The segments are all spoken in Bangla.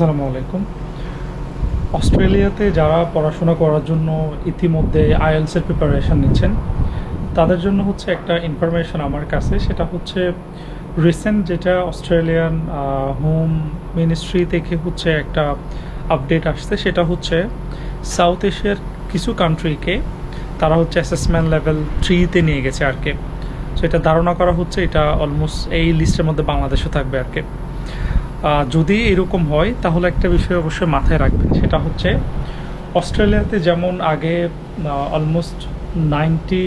আসসালামু আলাইকুম। অস্ট্রেলিয়াতে যারা পড়াশোনা করার জন্য ইতিমধ্যে আইএলসের প্রিপারেশন নিচ্ছেন, তাদের জন্য হচ্ছে একটা ইনফরমেশন আমার কাছে। সেটা হচ্ছে রিসেন্ট যেটা অস্ট্রেলিয়ান হোম মিনিস্ট্রি থেকে হচ্ছে একটা আপডেট আসছে। সেটা হচ্ছে সাউথ এশিয়ার কিছু কান্ট্রিকে তারা হচ্ছে অ্যাসেসমেন্ট লেভেল থ্রিতে নিয়ে গেছে আর কি। সো এটা ধারণা করা হচ্ছে এটা অলমোস্ট এই লিস্টের মধ্যে বাংলাদেশও থাকবে আর কি। যদি এরকম হয়, তাহলে একটা বিষয় অবশ্যই মাথায় রাখবেন। সেটা হচ্ছে, অস্ট্রেলিয়াতে যেমন আগে almost ninety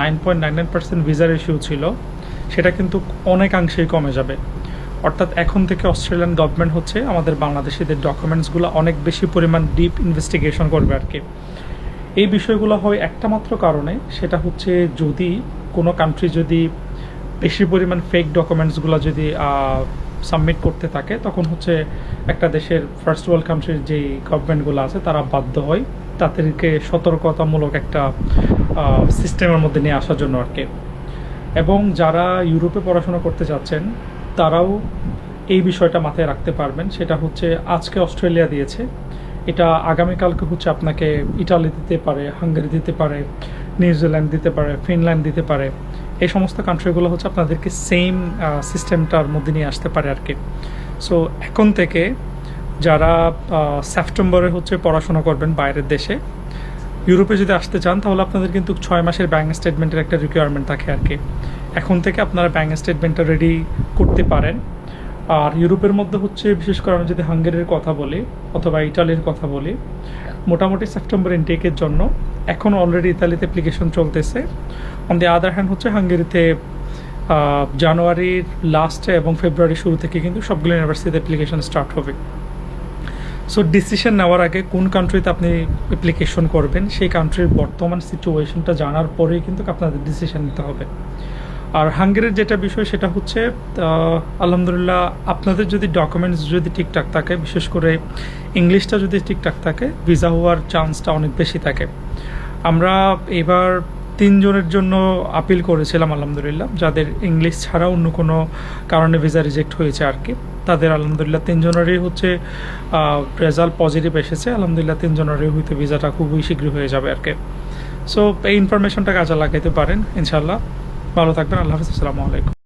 nine point nine nine percent ভিসার ইস্যু ছিল, সেটা কিন্তু অনেকাংশেই কমে যাবে। অর্থাৎ এখন থেকে অস্ট্রেলিয়ান গভর্নমেন্ট হচ্ছে, আমাদের বাংলাদেশিদের ডকুমেন্টসগুলো অনেক বেশি পরিমাণ ডিপ ইনভেস্টিগেশন করবে আর কি এই বিষয়গুলো হয় একটা মাত্র কারণে, সেটা হচ্ছে যদি কোনো কান্ট্রি যদি বেশি পরিমাণ ফেক ডকুমেন্টসগুলো যদি সাবমিট করতে থাকে, তখন হচ্ছে একটা দেশের ফার্স্ট ওয়ার্ল্ড কান্ট্রির যেই গভর্নমেন্টগুলো আছে, তারা বাধ্য হয় তাদেরকে সতর্কতামূলক একটা সিস্টেমের মধ্যে নিয়ে আসার জন্য আর কি। এবং যারা ইউরোপে পড়াশোনা করতে যাচ্ছেন, তারাও এই বিষয়টা মাথায় রাখতে পারবেন। সেটা হচ্ছে আজকে অস্ট্রেলিয়া দিয়েছে। এটা আগামীকালকে হচ্ছে আপনাকে ইটালি দিতে পারে, হাঙ্গেরি দিতে পারে, নিউজিল্যান্ড দিতে পারে, ফিনল্যান্ড দিতে পারে। এই সমস্ত কান্ট্রিগুলো হচ্ছে আপনাদেরকে সেম সিস্টেমটার মধ্যে নিয়ে আসতে পারে আর কি। সো এখন থেকে যারা সেপ্টেম্বরে হচ্ছে পড়াশোনা করবেন বাইরের দেশে ইউরোপে যদি আসতে চান, তাহলে আপনাদের কিন্তু ছয় মাসের ব্যাঙ্ক স্টেটমেন্টের একটা রিকোয়ারমেন্ট থাকে আর কি। এখন থেকে আপনারা ব্যাঙ্ক স্টেটমেন্টটা রেডি করতে পারেন। আর ইউরোপের মধ্যে হচ্ছে, বিশেষ করে আমি যদি হাঙ্গেরির কথা বলি, অথবা ইটালির কথা বলি, মোটামুটি সেপ্টেম্বর ইনটেকের জন্য এখন অলরেডি ইতালিতে অ্যাপ্লিকেশন চলতেছে। অন দি আদার হ্যান্ড হচ্ছে হাঙ্গেরিতে জানুয়ারির লাস্টে এবং ফেব্রুয়ারি শুরু থেকে কিন্তু সবগুলো ইউনিভার্সিটিতে অ্যাপ্লিকেশন স্টার্ট হবে। সো ডিসিশন নেওয়ার আগে কোন কান্ট্রিতে আপনি অ্যাপ্লিকেশন করবেন, সেই কান্ট্রির বর্তমান সিচুয়েশনটা জানার পরেই কিন্তু আপনাদের ডিসিশন নিতে হবে। আর হাঙ্গেরির যেটা বিষয় সেটা হচ্ছে আলহামদুলিল্লাহ আপনাদের যদি ডকুমেন্টস যদি ঠিকঠাক থাকে, বিশেষ করে ইংলিশটা যদি ঠিকঠাক থাকে ভিসা হওয়ার চান্সটা অনেক বেশি থাকে। আমরা এবার তিনজনের জন্য আপিল করেছিলাম, আলহামদুলিল্লাহ। যাদের ইংলিশ ছাড়া অন্য কোনো কারণে ভিসা রিজেক্ট হয়েছে আর কি। তাদের আলহামদুলিল্লাহ তিনজনেরই হচ্ছে রেজাল্ট পজিটিভ এসেছে। আলহামদুলিল্লাহ তিনজনেরই হইতে ভিসাটা খুবই শীঘ্রই হয়ে যাবে আর কি। সো এই ইনফরমেশনটা কাজে লাগাইতে পারেন ইনশাল্লাহ ভালো থাকবেন, আল্লাহ হাফিজ, আসসালামু আলাইকুম।